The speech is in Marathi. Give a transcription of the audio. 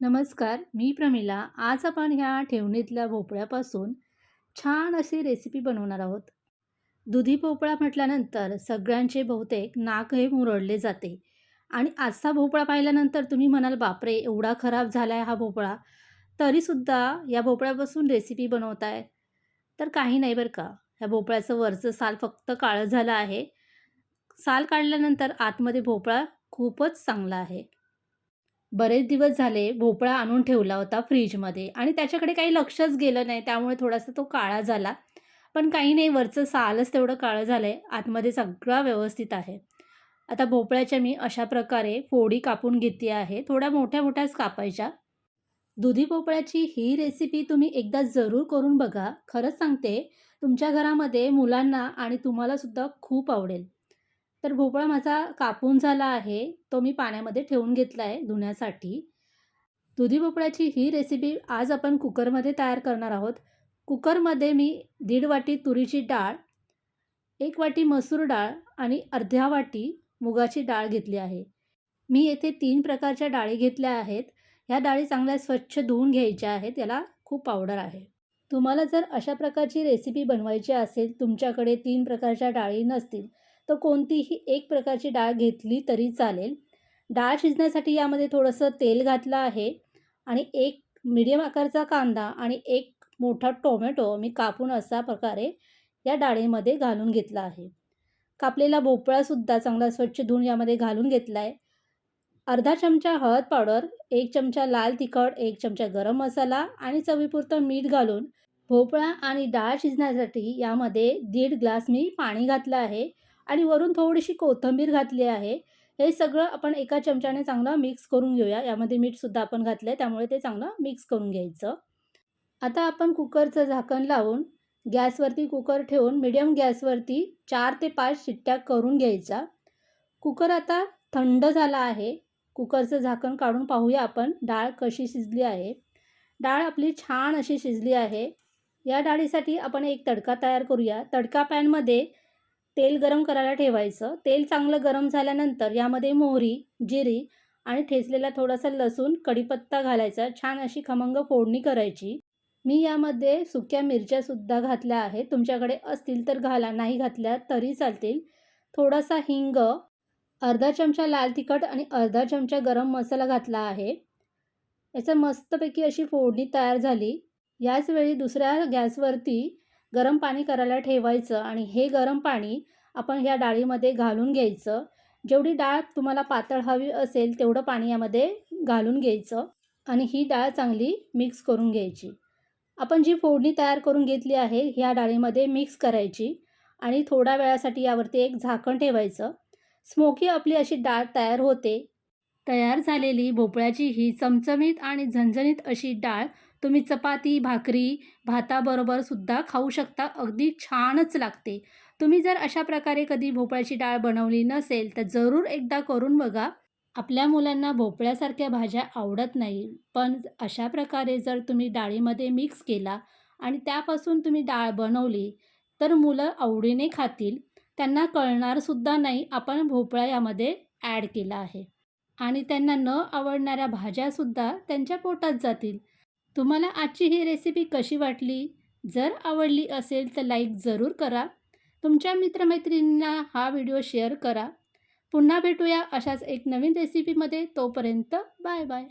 नमस्कार मी प्रमिला. आज आपण ह्या ठेवणीतल्या भोपळ्यापासून छान अशी रेसिपी बनवणार आहोत. दुधी भोपळा म्हटल्यानंतर सगळ्यांचे बहुतेक नाक हे मुरडले जाते. आणि आजचा भोपळा पाहिल्यानंतर तुम्ही म्हणाल बापरे एवढा खराब झाला आहे हा भोपळा. तरीसुद्धा या भोपळ्यापासून रेसिपी बनवताय. तर काही नाही बरं का. ह्या भोपळ्याचं वरचं साल फक्त काळं झालं आहे. साल काढल्यानंतर आतमध्ये भोपळा खूपच चांगला आहे. बरेच दिवस झाले भोपळा आणून ठेवला होता फ्रीजमध्ये आणि त्याच्याकडे काही लक्षच गेलं नाही त्यामुळे थोडासा तो काळा झाला. पण काही नाही वरचं सालच तेवढं काळं झालं आहे आतमध्ये सगळं व्यवस्थित आहे. आता भोपळ्याच्या मी अशा प्रकारे फोडी कापून घेतली आहे थोड्या मोठ्या मोठ्याच कापायच्या. दुधी भोपळ्याची ही रेसिपी तुम्ही एकदा जरूर करून बघा. खरंच सांगते तुमच्या घरामध्ये मुलांना आणि तुम्हालासुद्धा खूप आवडेल. तर भोपळा माझा कापून झाला आहे. तो मी पाण्यामध्ये ठेवून घेतला आहे धुण्यासाठी. दुधी भोपळ्याची ही रेसिपी आज आपण कुकरमध्ये तयार करणार आहोत. कुकरमध्ये मी दीड वाटी तुरीची डाळ एक वाटी मसूर डाळ आणि अर्ध्या वाटी मुगाची डाळ घेतली आहे. मी येथे तीन प्रकारच्या डाळी घेतल्या आहेत. ह्या डाळी चांगल्या स्वच्छ धुवून घ्यायच्या आहेत. याला खूप पावडर आहे. तुम्हाला जर अशा प्रकारची रेसिपी बनवायची असेल तुमच्याकडे तीन प्रकारच्या डाळी नसतील तर कोणतीही एक प्रकारची डाळ घेतली तरी चालेल. डाळ शिजण्यासाठी यामध्ये थोडंसं तेल घातलं आहे आणि एक मीडियम आकारचा कांदा आणि एक मोठा टोमॅटो मी कापून असा प्रकारे या डाळीमध्ये घालून घेतला आहे. कापलेला भोपळासुद्धा चांगला स्वच्छ धुवून यामध्ये घालून घेतला आहे अर्धा चमचा हळद पावडर एक चमचा लाल तिखट एक चमचा गरम मसाला आणि चवीपुरतं मीठ घालून भोपळा आणि डाळ शिजण्यासाठी यामध्ये दीड ग्लास मी पाणी घातलं आहे. आणि वरून थोडीशी कोथिंबीर घातली आहे. हे सगळं आपण एका चमच्याने चांगलं मिक्स करून घेऊया. यामध्ये मीठसुद्धा आपण घातलं आहे त्यामुळे ते चांगलं मिक्स करून घ्यायचं. आता आपण कुकरचं झाकण लावून गॅसवरती कुकर ठेवून मिडियम गॅसवरती चार ते पाच शिट्ट्या करून घ्यायचा कुकर आता थंड झाला आहे. कुकरचं झाकण काढून पाहूया आपण डाळ कशी शिजली आहे. डाळ आपली छान अशी शिजली आहे. या डाळीसाठी आपण एक तडका तयार करूया. तडका पॅनमध्ये तेल गरम करायला ठेवायचं. तेल चांगलं गरम झाल्यानंतर यामध्ये मोहरी जिरी आणि ठेचलेला थोडासा लसूण कढीपत्ता घालायचा. छान अशी खमंग फोडणी करायची. मी यामध्ये सुक्या मिरच्यासुद्धा घातल्या आहेत. तुमच्याकडे असतील तर घाला नाही घातल्या तरी चालतील. थोडासा हिंग अर्धा चमचा लाल तिखट आणि अर्धा चमचा गरम मसाला घातला आहे. याचं मस्तपैकी अशी फोडणी तयार झाली. याच वेळी दुसऱ्या गॅसवरती गरम पाणी करायला ठेवायचं आणि हे गरम पाणी आपण ह्या डाळीमध्ये घालून घ्यायचं. जेवढी डाळ तुम्हाला पातळ हवी असेल तेवढं पाणी यामध्ये घालून घ्यायचं आणि ही डाळ चांगली मिक्स करून घ्यायची. आपण जी फोडणी तयार करून घेतली आहे ह्या डाळीमध्ये मिक्स करायची आणि थोड्या वेळासाठी यावरती एक झाकण ठेवायचं. स्मोकी आपली अशी डाळ तयार होते. तयार झालेली भोपळ्याची ही चमचमीत आणि झणझणीत अशी डाळ तुम्ही चपाती भाकरी भाताबरोबर सुद्धा खाऊ शकता. अगदी छानच लागते. तुम्ही जर अशा प्रकारे कधी भोपळ्याची डाळ बनवली नसेल तर जरूर एकदा करून बघा. आपल्या मुलांना भोपळ्यासारख्या भाज्या आवडत नाही पण अशा प्रकारे जर तुम्ही डाळीमध्ये मिक्स केला आणि त्यापासून तुम्ही डाळ बनवली तर मुलं आवडीने खातील. त्यांना कळणारसुद्धा नाही आपण भोपळा यामध्ये ॲड केला आहे. आणि त्यांना न आवडणाऱ्या भाज्यासुद्धा त्यांच्या पोटात जातील. तुम्हाला आजची ही रेसिपी कशी वाटली? जर आवडली असेल तर लाईक जरूर करा. तुमच्या मित्रमैत्रिणींना हा व्हिडिओ शेअर करा. पुन्हा भेटूया अशाच एक नवीन रेसिपीमध्ये तोपर्यंत बाय बाय